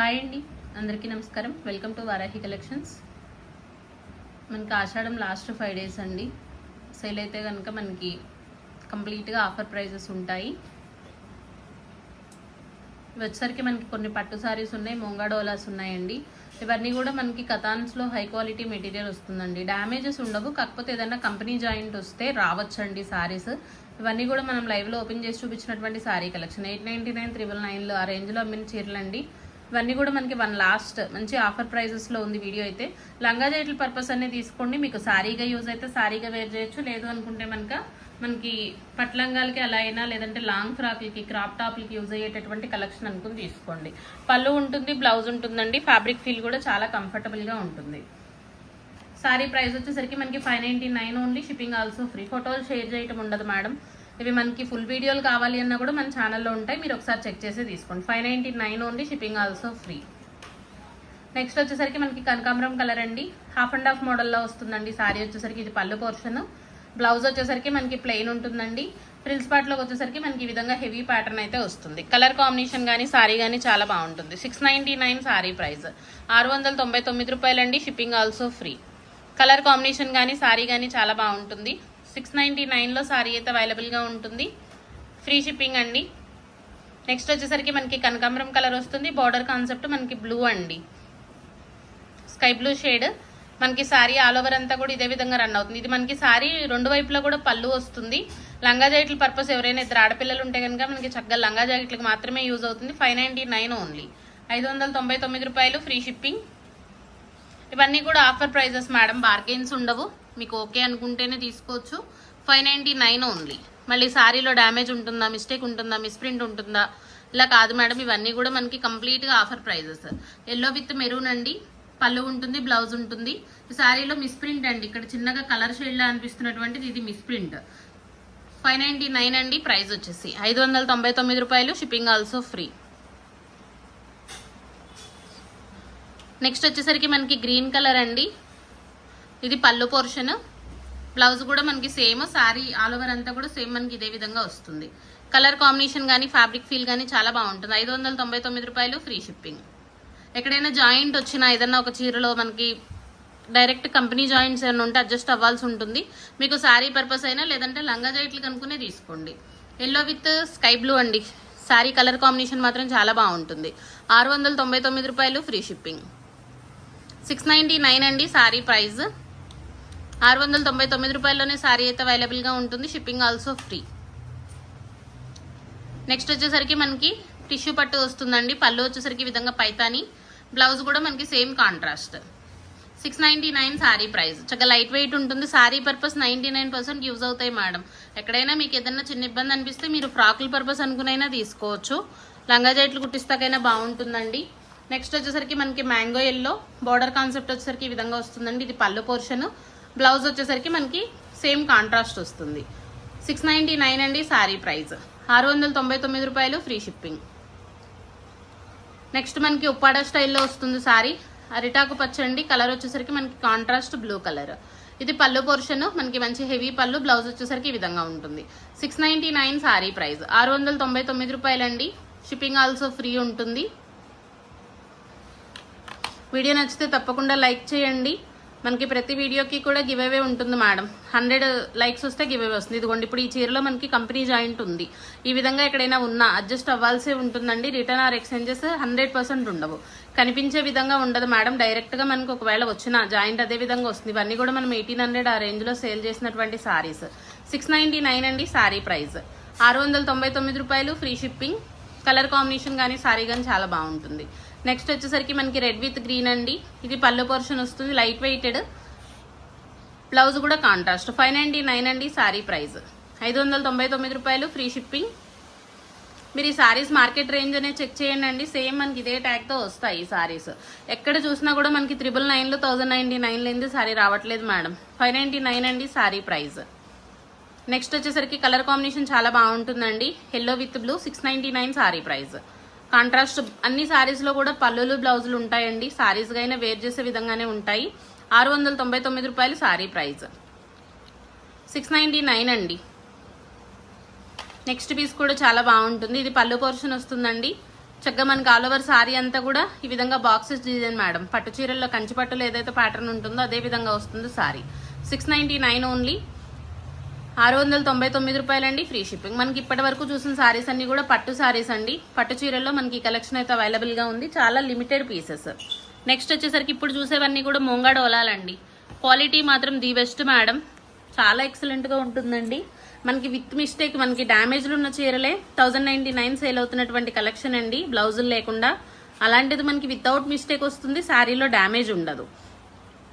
Hi అండి. అందరికీ నమస్కారం. వెల్కమ్ టు వారాహి కలెక్షన్స్ మనకి ఆషాఢం లాస్ట్ ఫైవ్ డేస్ అండి. సేల్ అయితే కనుక మనకి కంప్లీట్గా ఆఫర్ ప్రైజెస్ ఉంటాయి. వచ్చేసరికి మనకి కొన్ని పట్టు సారీస్ ఉన్నాయి మొంగా డోలాస్ ఉన్నాయండి. ఇవన్నీ కూడా మనకి కథాన్స్లో హై క్వాలిటీ మెటీరియల్ వస్తుందండి. డ్యామేజెస్ ఉండవు కాకపోతే ఏదైనా కంపెనీ జాయింట్ వస్తే రావచ్చండి సారీస్ ఇవన్నీ కూడా మనం లైవ్లో ఓపెన్ చేసి చూపించినటువంటి sari collection eight ninety nine triple నైన్లో ఆ రేంజ్లో అమ్మిన చీరలండి. ఇవన్నీ కూడా మనకి వన్ లాస్ట్ మంచి ఆఫర్ ప్రైజెస్లో ఉంది వీడియో అయితే. లంగా జైట్ల పర్పస్ అనే తీసుకోండి. మీకు సారీగా యూజ్ అయితే సారీగా వేర్ చేయొచ్చు. లేదు అనుకుంటే మనక మనకి పట్లంగాలకి అలా అయినా లేదంటే లాంగ్ ఫ్రాక్లకి క్రాప్ టాప్లకి యూజ్ అయ్యేటటువంటి కలెక్షన్ అనుకుని తీసుకోండి. పళ్ళు ఉంటుంది బ్లౌజ్ ఉంటుందండి. ఫ్యాబ్రిక్ ఫీల్ కూడా చాలా కంఫర్టబుల్గా ఉంటుంది. సారీ ప్రైస్ వచ్చేసరికి మనకి five ninety nine only. Shipping also free. ఫోటోలు షేర్ చేయటం ఉండదు మేడం. ఇవి మనకి ఫుల్ వీడియోలు కావాలి అన్నా కూడా మన ఛానల్లో ఉంటాయి. మీరు ఒకసారి చెక్ చేసి తీసుకోండి. Five ninety nine only shipping also free next వచ్చేసరికి మనకి కనకాంబరం కలర్ అండి. హాఫ్ అండ్ హాఫ్ మోడల్లో వస్తుందండి. శారీ వచ్చేసరికి ఇది పళ్ళు పోర్షన్ బ్లౌజ్ వచ్చేసరికి మనకి ప్లెయిన్ ఉంటుందండి. ఫ్రిల్స్ పార్ట్లోకి వచ్చేసరికి మనకి ఈ విధంగా హెవీ ప్యాటర్న్ అయితే వస్తుంది. కలర్ కాంబినేషన్ కానీ సారీ కానీ చాలా బాగుంటుంది. Six ninety nine sari price ఆరు వందల తొంభై తొమ్మిది రూపాయలండి. Shipping also free colour combination కానీ సారీ కానీ చాలా బాగుంటుంది. సిక్స్ నైంటీ నైన్లో సారీ అయితే అవైలబుల్గా ఉంటుంది. ఫ్రీ షిప్పింగ్ అండి. నెక్స్ట్ వచ్చేసరికి మనకి కనకాంబరం కలర్ వస్తుంది. బార్డర్ కాన్సెప్ట్ మనకి బ్లూ అండి. Sky blue shade. మనకి సారీ ఆల్ ఓవర్ అంతా కూడా ఇదే విధంగా రన్ అవుతుంది. ఇది మనకి సారీ రెండు వైపులా కూడా పళ్ళు వస్తుంది. లంగా జాకెట్ల పర్పస్ ఎవరైనా ఇద్దరు ఆడపిల్లలు ఉంటే కనుక మనకి చక్కగా లంగా జాకెట్లకు మాత్రమే యూజ్ అవుతుంది. ఫైవ్ నైంటీ నైన్ ఓన్లీ ఐదు వందల తొంభై తొమ్మిది రూపాయలు ఫ్రీ షిప్పింగ్. ఇవన్నీ కూడా ఆఫర్ ప్రైజెస్ మేడం. బార్గెన్స్ ఉండవు. మీకు ఓకే అనుకుంటేనే తీసుకోవచ్చు. Five ninety nine only. మళ్ళీ శారీలో డ్యామేజ్ ఉంటుందా మిస్టేక్ ఉంటుందా మిస్ప్రింట్ ఉంటుందా? ఇలా కాదు మేడం ఇవన్నీ కూడా మనకి కంప్లీట్గా offer prices. Yellow with maroon అండి. పళ్ళు ఉంటుంది బ్లౌజ్ ఉంటుంది. ఈ సారీలో మిస్ప్రింట్ అండి. ఇక్కడ చిన్నగా కలర్ షేడ్లా అనిపిస్తున్నటువంటిది ఇది మిస్ప్రింట్. ఫైవ్ నైంటీ నైన్ అండి ప్రైస్ వచ్చేసి. ఐదు వందల తొంభై తొమ్మిది రూపాయలు షిప్పింగ్ ఆల్సో ఫ్రీ. నెక్స్ట్ వచ్చేసరికి మనకి గ్రీన్ కలర్ అండి. ఇది పళ్ళు పోర్షన్. బ్లౌజ్ కూడా మనకి సేమ్ సారీ ఆల్ ఓవర్ అంతా కూడా సేమ్ మనకి ఇదే విధంగా వస్తుంది. కలర్ కాంబినేషన్ కానీ ఫ్యాబ్రిక్ ఫీల్ కానీ చాలా బాగుంటుంది. ఐదు వందల తొంభై తొమ్మిది రూపాయలు ఫ్రీ షిప్పింగ్. ఎక్కడైనా జాయింట్ వచ్చినా ఏదన్నా ఒక చీరలో మనకి డైరెక్ట్ కంపెనీ జాయింట్స్ ఏమైనా ఉంటే అడ్జస్ట్ అవ్వాల్సి ఉంటుంది. మీకు శారీ పర్పస్ అయినా లేదంటే లంగా జాకెట్లు కనుక్కునే తీసుకోండి. ఎల్లో విత్ స్కై బ్లూ అండి. శారీ కలర్ కాంబినేషన్ మాత్రం చాలా బాగుంటుంది. ఆరు వందల తొంభై తొమ్మిది రూపాయలు free shipping. Six ninety nine అండి శారీ ప్రైస్. ఆరు వందల తొంభై తొమ్మిది రూపాయల్లోనే శారీ అయితే అవైలబుల్గా ఉంటుంది. షిప్పింగ్ ఆల్సో ఫ్రీ నెక్స్ట్ వచ్చేసరికి మనకి టిష్యూ పట్టు వస్తుందండి. పళ్ళు వచ్చేసరికి ఈ విధంగా పైతాని. బ్లౌజ్ కూడా మనకి same contrast six ninety nine sari price చక్కగా లైట్ వెయిట్ ఉంటుంది. Sari purpose ninety nine percent use అవుతాయి మేడం ఎక్కడైనా మీకు ఏదైనా చిన్న ఇబ్బంది అనిపిస్తే మీరు ఫ్రాకుల పర్పస్ అనుకునైనా తీసుకోవచ్చు. లంగా జైట్లు కుట్టిస్తాకైనా బాగుంటుందండి. నెక్స్ట్ వచ్చేసరికి మనకి మ్యాంగో ఎల్లో బార్డర్ కాన్సెప్ట్ వచ్చేసరికి ఈ విధంగా వస్తుందండి. ఇది పళ్ళు పోర్షన్ బ్లౌజ్ వచ్చేసరికి మనకి సేమ్ కాంట్రాస్ట్ వస్తుంది. సిక్స్ నైంటీ నైన్ అండి శారీ ప్రైస్. ఆరు వందల తొంభై తొమ్మిది రూపాయలు ఫ్రీ షిప్పింగ్. నెక్స్ట్ మనకి ఉప్పాడ స్టైల్లో వస్తుంది శారీ అరిటాకు పచ్చండి కలర్ వచ్చేసరికి మనకి కాంట్రాస్ట్ బ్లూ కలర్. ఇది పళ్ళు పోర్షన్ మనకి మంచి హెవీ పళ్ళు బ్లౌజ్ వచ్చేసరికి ఈ విధంగా ఉంటుంది. Six ninety nine sari price. ఆరు వందల తొంభై తొమ్మిది రూపాయలండి షిప్పింగ్ ఆల్సో ఫ్రీ ఉంటుంది. వీడియో నచ్చితే తప్పకుండా లైక్ చేయండి. మనకి ప్రతి వీడియోకి కూడా గివ్ అవే ఉంటుంది మేడం. హండ్రెడ్ లైక్స్ వస్తే గివ్ అవే వస్తుంది. ఇదిగోండి ఇప్పుడు ఈ చీరలో మనకి కంపెనీ జాయింట్ ఉంది. ఈ విధంగా ఎక్కడైనా ఉన్నా అడ్జస్ట్ అవ్వాల్సి ఉంటుందండి. Return or exchanges hundred percent ఉండవు. కనిపించే విధంగా ఉండదు మేడం. డైరెక్ట్గా మనకు ఒకవేళ వచ్చిన జాయింట్ అదే విధంగా వస్తుంది. ఇవన్నీ కూడా మనం ఎయిటీన్ హండ్రెడ్ ఆ రేంజ్లో సేల్ చేసినటువంటి సారీస్. సిక్స్ నైంటీ నైన్ అండి సారీ ప్రైస్. ఆరు వందల తొంభై తొమ్మిది రూపాయలు ఫ్రీ షిప్పింగ్. కలర్ కాంబినేషన్ కానీ సారీ కానీ చాలా బాగుంటుంది. నెక్స్ట్ వచ్చేసరికి మనకి రెడ్ విత్ గ్రీన్ అండి. ఇది పళ్ళు పోర్షన్ వస్తుంది లైట్ వెయిటెడ్ బ్లౌజ్ కూడా కాంట్రాస్ట్ ఫైవ్ నైంటీ నైన్ అండి సారీ ప్రైస్. ఐదు వందల తొంభై తొమ్మిది రూపాయలు ఫ్రీ షిప్పింగ్ మీరు ఈ సారీస్ మార్కెట్ రేంజ్ అనేది చెక్ చేయండి అండి. సేమ్ మనకి ఇదే ట్యాగ్తో వస్తాయి ఈ సారీస్ ఎక్కడ చూసినా కూడా మనకి త్రిబుల్ నైన్లో థౌజండ్ నైంటీ నైన్ లేనిది సారీ రావట్లేదు మేడం. ఫైవ్ నైంటీ నైన్ అండి సారీ ప్రైస్. నెక్స్ట్ వచ్చేసరికి కలర్ కాంబినేషన్ చాలా బాగుంటుందండి. Yellow with blue six ninety nine sari price contrast అన్ని సారీస్లో కూడా పల్లులు బ్లౌజులు ఉంటాయండి. సారీస్గా అయినా వేర్ చేసే విధంగానే ఉంటాయి. ఆరు వందల తొంభై తొమ్మిది రూపాయలు sari price six ninety nine అండి. నెక్స్ట్ పీస్ కూడా చాలా బాగుంటుంది. ఇది పళ్ళు పోర్షన్ వస్తుందండి. చక్కగా మనకి ఆల్ ఓవర్ సారీ అంతా కూడా ఈ విధంగా బాక్సెస్ డిజైన్ మేడం. పట్టు చీరల్లో కంచి ఏదైతే ప్యాటర్న్ ఉంటుందో అదే విధంగా వస్తుంది sari six ninety nine only ఆరు వందల తొంభై తొమ్మిది రూపాయలండి. ఫ్రీ షిప్పింగ్ మనకి ఇప్పటి వరకు చూసిన సారీస్ అన్ని కూడా పట్టు సారీస్ అండి. పట్టు చీరల్లో మనకి కలెక్షన్ అయితే అవైలబుల్గా ఉంది. చాలా లిమిటెడ్ పీసెస్ నెక్స్ట్ వచ్చేసరికి ఇప్పుడు చూసేవన్నీ కూడా ముంగడ ఒలాలండి క్వాలిటీ మాత్రం ది బెస్ట్ మేడం చాలా ఎక్సలెంట్గా ఉంటుందండి. మనకి విత్ మిస్టేక్ మనకి డ్యామేజ్లు ఉన్న చీరలే థౌజండ్ నైన్టీ నైన్ సేల్ అవుతున్నటువంటి కలెక్షన్ అండి. బ్లౌజులు లేకుండా. అలాంటిది మనకి వితౌట్ మిస్టేక్ వస్తుంది. శారీలో డ్యామేజ్ ఉండదు.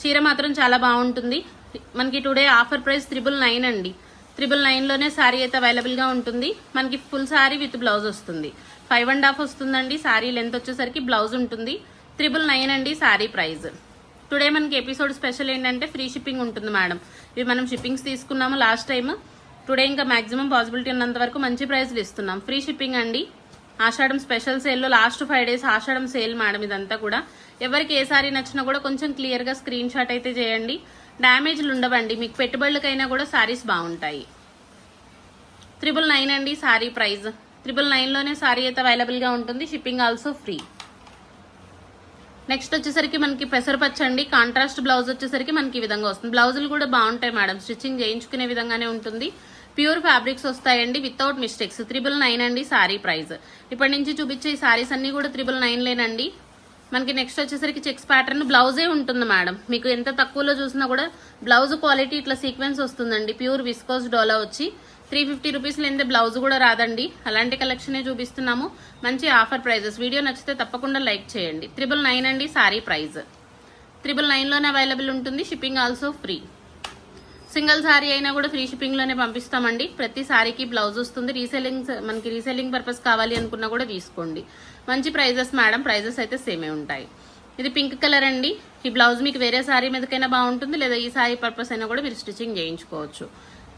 చీర మాత్రం చాలా బాగుంటుంది. మనకి today offer price triple nine అండి. త్రిబుల్ నైన్లోనే శారీ అయితే అవైలబుల్గా ఉంటుంది. మనకి ఫుల్ శారీ విత్ బ్లౌజ్ వస్తుంది. ఫైవ్ అండ్ హాఫ్ వస్తుందండి. శారీ లెంత్ వచ్చేసరికి బ్లౌజ్ ఉంటుంది. త్రిబుల్ నైన్ అండి శారీ ప్రైజ్ టుడే మనకి ఎపిసోడ్ స్పెషల్ ఏంటంటే ఫ్రీ షిప్పింగ్ ఉంటుంది మేడం ఇవి మనం షిప్పింగ్స్ తీసుకున్నాము లాస్ట్ టైం టుడే ఇంకా మాక్సిమం పాసిబిలిటీ ఉన్నంత వరకు మంచి ప్రైస్లు ఇస్తున్నాం. ఫ్రీ షిప్పింగ్ అండి. ఆషాఢం స్పెషల్ సేల్లో last five days Ashadham sale madam ఇదంతా కూడా. ఎవరికి ఏ సారీ నచ్చినా కూడా కొంచెం క్లియర్గా స్క్రీన్ షాట్ అయితే చేయండి. డ్యామేజ్లు ఉండవండి. మీకు పెట్టుబడులకైనా కూడా శారీస్ బాగుంటాయి. త్రిబుల్ నైన్ అండి సారీ ప్రైస్ త్రిబుల్ నైన్లోనే శారీ అయితే అవైలబుల్గా ఉంటుంది. షిప్పింగ్ ఆల్సో ఫ్రీ నెక్స్ట్ వచ్చేసరికి మనకి పెసరపచ్చ అండి. కాంట్రాస్ట్ బ్లౌజ్ వచ్చేసరికి మనకి ఈ విధంగా వస్తుంది. బ్లౌజులు కూడా బాగుంటాయి మేడం స్టిచ్చింగ్ చేయించుకునే విధంగానే ఉంటుంది. ప్యూర్ ఫ్యాబ్రిక్స్ వస్తాయండి వితౌట్ మిస్టేక్స్ త్రిబుల్ నైన్ అండి సారీ ప్రైస్ ఇప్పటి నుంచి చూపించే ఈ సారీస్ అన్నీ కూడా త్రిబుల్ నైన్ లేనండి. మనకి నెక్స్ట్ వచ్చేసరికి చెక్స్ ప్యాటర్న్ బ్లౌజే ఉంటుంది మేడం మీకు ఎంత తక్కువలో చూసినా కూడా బ్లౌజ్ క్వాలిటీ ఇట్లా సీక్వెన్స్ వస్తుందండి. ప్యూర్ విస్కోస్ డోలా వచ్చి త్రీ ఫిఫ్టీ రూపీస్ లేనిదే బ్లౌజ్ కూడా రాదండి. అలాంటి కలెక్షనే చూపిస్తున్నాము. మంచి ఆఫర్ ప్రైజెస్ వీడియో నచ్చితే తప్పకుండా లైక్ చేయండి. త్రిబుల్ నైన్ అండి సారీ ప్రైజ్. త్రిబుల్ నైన్లోనే అవైలబుల్ ఉంటుంది. Shipping also free single sari అయినా కూడా ఫ్రీ షిప్పింగ్లోనే పంపిస్తామండి. ప్రతి సారీకి బ్లౌజ్ వస్తుంది. రీసెల్లింగ్ మనకి రీసెల్లింగ్ పర్పస్ కావాలి అనుకున్నా కూడా తీసుకోండి. మంచి ప్రైజెస్ మేడం ప్రైజెస్ అయితే సేమే ఉంటాయి. ఇది పింక్ కలర్ అండి. ఈ బ్లౌజ్ మీకు వేరే శారీ మీదకైనా బాగుంటుంది లేదా ఈ శారీ పర్పస్ అయినా కూడా మీరు స్టిచ్చింగ్ చేయించుకోవచ్చు.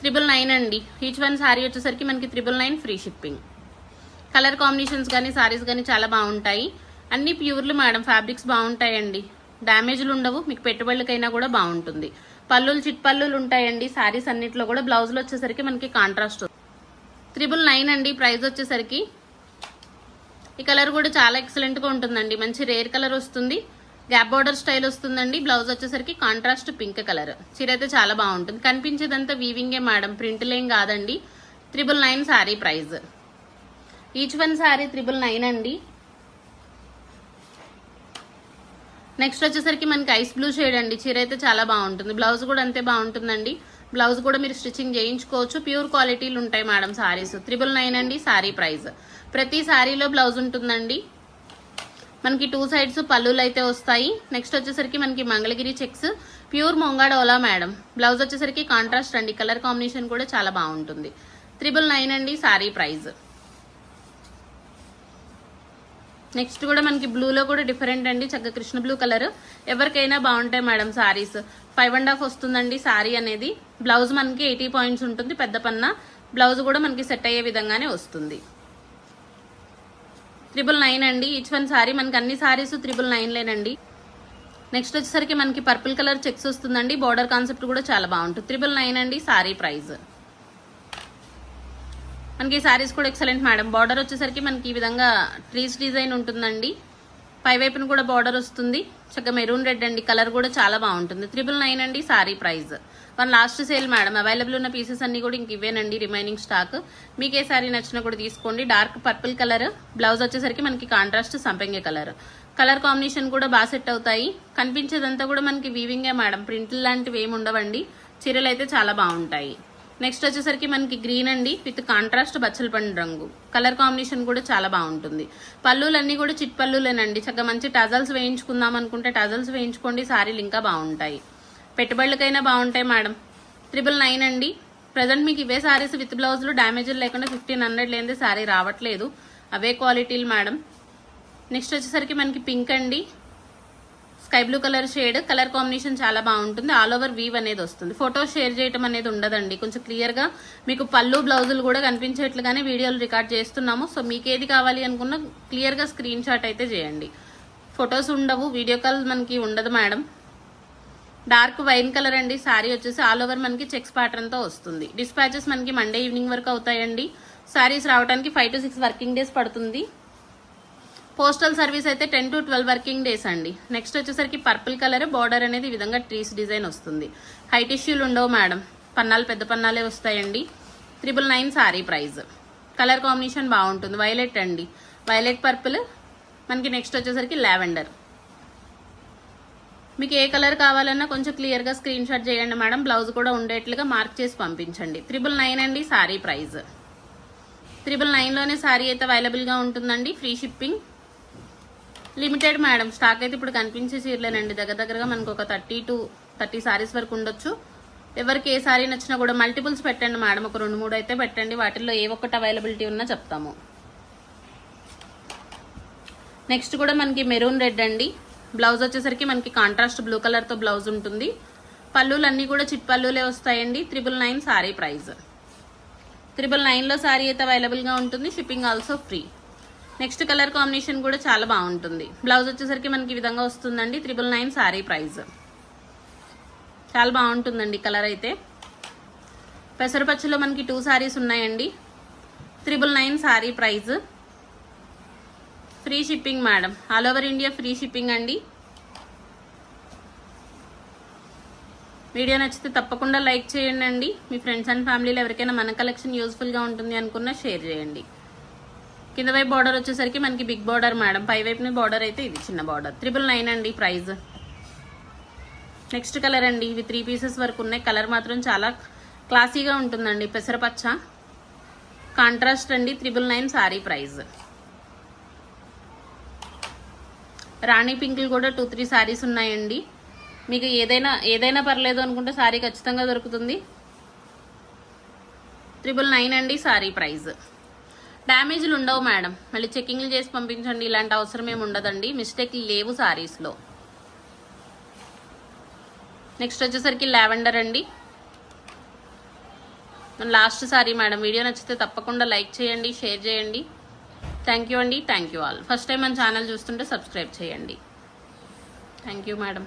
త్రిబుల్ నైన్ అండి. ఈచ్ వన్ శారీ వచ్చేసరికి మనకి triple nine free shipping. Colour combinations కానీ శారీస్ కానీ చాలా బాగుంటాయి. అన్ని ప్యూర్లు మేడం ఫ్యాబ్రిక్స్ బాగుంటాయండి. డ్యామేజ్లు ఉండవు మీకు పెట్టుబడులకైనా కూడా బాగుంటుంది. పల్లులు చిట్ పల్లులు ఉంటాయండి. సారీస్ అన్నిట్లో కూడా బ్లౌజులు వచ్చేసరికి మనకి కాంట్రాస్ట్ త్రిబుల్ నైన్ అండి ప్రైస్ వచ్చేసరికి. ఈ కలర్ కూడా చాలా ఎక్సలెంట్గా ఉంటుందండి. మంచి రేర్ కలర్ వస్తుంది. గ్యాప్ బార్డర్ స్టైల్ వస్తుందండి. బ్లౌజ్ వచ్చేసరికి కాంట్రాస్ట్ పింక్ కలర్. చీర అయితే చాలా బాగుంటుంది. కనిపించేదంతా వీవింగే మేడం ప్రింట్లేం కాదండి. Triple nine sari price each one sari triple nine అండి. నెక్స్ట్ వచ్చేసరికి మనకి ఐస్ బ్లూ షేడ్ అండి. చీర అయితే చాలా బాగుంటుంది. బ్లౌజ్ కూడా అంతే బాగుంటుందండి. బ్లౌజ్ కూడా మీరు స్టిచ్చింగ్ చేయించుకోవచ్చు. ప్యూర్ క్వాలిటీలు ఉంటాయి మేడం సారీస్ త్రిబుల్ నైన్ అండి సారీ ప్రైస్ ప్రతి సారీలో బ్లౌజ్ ఉంటుందండి. మనకి టూ సైడ్స్ పళ్ళులు అయితే వస్తాయి. నెక్స్ట్ వచ్చేసరికి మనకి మంగళగిరి చెక్స్. ప్యూర్ మొంగాడోలా మేడం. బ్లౌజ్ వచ్చేసరికి కాంట్రాస్ట్ అండి. కలర్ కాంబినేషన్ కూడా చాలా బాగుంటుంది. త్రిబుల్ నైన్ అండి సారీ ప్రైస్ నెక్స్ట్ కూడా మనకి బ్లూలో కూడా డిఫరెంట్ అండి. చక్కగా కృష్ణ బ్లూ కలర్ ఎవరికైనా బాగుంటాయి madam saris five and half వస్తుందండి సారీ అనేది. బ్లౌజ్ మనకి ఎయిటీ పాయింట్స్ ఉంటుంది. పెద్ద పన్న. బ్లౌజ్ కూడా మనకి సెట్ అయ్యే విధంగానే వస్తుంది. త్రిబుల్ నైన్ అండి. ఈచ్ వన్ సారీ మనకి అన్ని సారీస్ త్రిబుల్ నైన్లేనండి నెక్స్ట్ వచ్చేసరికి మనకి పర్పుల్ కలర్ చెక్స్ వస్తుందండి. బార్డర్ కాన్సెప్ట్ కూడా చాలా బాగుంటుంది. త్రిబుల్ నైన్ అండి సారీ ప్రైస్ మనకి ఈ సారీస్ కూడా ఎక్సలెంట్ మేడం బార్డర్ వచ్చేసరికి మనకి ఈ విధంగా ట్రీస్ డిజైన్ ఉంటుందండి. పై వైపున కూడా బార్డర్ వస్తుంది. చక్కగా మెరూన్ రెడ్ అండి. కలర్ కూడా చాలా బాగుంటుంది. త్రిబుల్ నైన్ అండి sari price one last sale madam available ఉన్న పీసెస్ అన్ని కూడా ఇంక ఇవేనండి రిమైనింగ్ స్టాక్ మీకు ఏ సారీ నచ్చినా కూడా తీసుకోండి. డార్క్ పర్పుల్ కలర్ బ్లౌజ్ వచ్చేసరికి మనకి కాంట్రాస్ట్ సంపెంగ కలర్ కలర్ కాంబినేషన్ కూడా బాగా సెట్ అవుతాయి. కనిపించేదంతా కూడా మనకి వీవింగే మేడం ప్రింట్లు లాంటివి ఏమి ఉండవండి. చీరలు అయితే చాలా బాగుంటాయి. నెక్స్ట్ వచ్చేసరికి మనకి గ్రీన్ అండి విత్ కాంట్రాస్ట్ బచ్చలపండు రంగు. కలర్ కాంబినేషన్ కూడా చాలా బాగుంటుంది. పళ్ళులన్నీ కూడా చిట్ పళ్ళులేనండి. చక్కగా మంచి టజల్స్ వేయించుకుందాం అనుకుంటే టజల్స్ వేయించుకోండి సారీలు ఇంకా బాగుంటాయి. పెట్టుబడులకైనా బాగుంటాయి మేడం. త్రిబుల్ నైన్ అండి. ప్రజెంట్ మీకు ఇవే సారీస్ విత్ బ్లౌజులు డ్యామేజ్లు లేకుండా ఫిఫ్టీన్ హండ్రెడ్ లేనిదే సారీ రావట్లేదు. అవే క్వాలిటీలు మేడం. నెక్స్ట్ వచ్చేసరికి మనకి పింక్ అండి. Sky blue colour shade colour combination చాలా బాగుంటుంది. ఆల్ ఓవర్ వీవ్ అనేది వస్తుంది. ఫోటో షేర్ చేయటం అనేది ఉండదండి. కొంచెం క్లియర్గా మీకు పళ్ళు బ్లౌజులు కూడా కనిపించేట్లుగానే వీడియోలు రికార్డ్ చేస్తున్నాము. సో మీకు ఏది కావాలి అనుకున్నా క్లియర్గా స్క్రీన్ షాట్ అయితే చేయండి. ఫొటోస్ ఉండవు. వీడియో కాల్ మనకి ఉండదు మేడం డార్క్ వైన్ కలర్ అండి. సారీ వచ్చేసి ఆల్ ఓవర్ మనకి చెక్స్ ప్యాటర్న్తో వస్తుంది. డిస్పాచెస్ మనకి మండే ఈవినింగ్ వరకు అవుతాయండి. సారీస్ రావడానికి five to six working days పడుతుంది. పోస్టల్ సర్వీస్ అయితే ten to twelve working days అండి. నెక్స్ట్ వచ్చేసరికి పర్పుల్ కలర్ బార్డర్ అనేది ఈ విధంగా ట్రీస్ డిజైన్ వస్తుంది. హైట్ ఇష్యూలు ఉండవు మేడం. పన్నాలు పెద్ద పన్నాలే వస్తాయండి. Triple nine sari price colour combination బాగుంటుంది. వైలెట్ అండి. వైలెట్ పర్పుల్ మనకి నెక్స్ట్ వచ్చేసరికి లావెండర్ మీకు ఏ కలర్ కావాలన్నా కొంచెం క్లియర్గా స్క్రీన్ షాట్ చేయండి మేడం. బ్లౌజ్ కూడా ఉండేట్లుగా మార్క్ చేసి పంపించండి. త్రిబుల్ నైన్ అండి సారీ ప్రైస్ త్రిబుల్ నైన్లోనే సారీ అయితే అవైలబుల్గా ఉంటుందండి. Free shipping limited madam. Stock అయితే ఇప్పుడు కనిపించే చీరలేనండి. దగ్గర దగ్గరగా మనకు ఒక థర్టీ టు థర్టీ సారీస్ వరకు ఉండొచ్చు. ఎవరికి ఏ సారీ నచ్చినా కూడా మల్టిపుల్స్ పెట్టండి మేడం. ఒక రెండు మూడు అయితే పెట్టండి. వాటిల్లో ఏ ఒక్కటి అవైలబిలిటీ ఉన్నా చెప్తాము. నెక్స్ట్ కూడా మనకి మెరూన్ రెడ్ అండి. బ్లౌజ్ వచ్చేసరికి మనకి కాంట్రాస్ట్ బ్లూ కలర్తో బ్లౌజ్ ఉంటుంది. పళ్ళులు అన్నీ కూడా చిట్ పళ్ళులే వస్తాయండి. Triple nine sari price triple నైన్లో సారీ అయితే అవైలబుల్గా ఉంటుంది. Shipping also free next colour combination కూడా చాలా బాగుంటుంది. బ్లౌజ్ వచ్చేసరికి మనకి ఈ విధంగా వస్తుందండి. త్రిబుల్ నైన్ సారీ ప్రైస్ చాలా బాగుంటుందండి కలర్ అయితే. పెసరపచ్చలో మనకి టూ సారీస్ ఉన్నాయండి. Triple nine sari price free shipping madam. All over India free shipping అండి. వీడియో నచ్చితే తప్పకుండా లైక్ చేయండి అండి. మీ ఫ్రెండ్స్ అండ్ ఫ్యామిలీలో ఎవరికైనా మన కలెక్షన్ యూస్ఫుల్గా ఉంటుంది అనుకున్నా షేర్ చేయండి. కింద వైపు బార్డర్ వచ్చేసరికి మనకి బిగ్ బార్డర్ మేడం పై వైపున బార్డర్ అయితే ఇది చిన్న బార్డర్ త్రిబుల్ నైన్ అండి ప్రైస్ నెక్స్ట్ కలర్ అండి. ఇవి త్రీ పీసెస్ వరకు ఉన్నాయి. కలర్ మాత్రం చాలా క్లాసీగా ఉంటుందండి. పెసరపచ్చ కాంట్రాస్ట్ అండి. త్రిబుల్ నైన్ సారీ ప్రైస్ రాణి పింకులు కూడా టూ త్రీ సారీస్ ఉన్నాయండి. మీకు ఏదైనా ఏదైనా పర్లేదు అనుకుంటే సారీ ఖచ్చితంగా దొరుకుతుంది. త్రిబుల్ నైన్ అండి సారీ ప్రైస్ డ్యామేజ్లు ఉండవు మేడం. మళ్ళీ చెక్కింగ్లు చేసి పంపించండి ఇలాంటి అవసరం ఏమి ఉండదండి. మిస్టేక్లు లేవు సారీస్లో. నెక్స్ట్ వచ్చేసరికి లావెండర్ అండి. Last sari madam. వీడియో నచ్చితే తప్పకుండా లైక్ చేయండి షేర్ చేయండి. థ్యాంక్ యూ అండి. Thank you all. First time మన ఛానల్ చూస్తుంటే సబ్స్క్రైబ్ చేయండి. Thank you madam.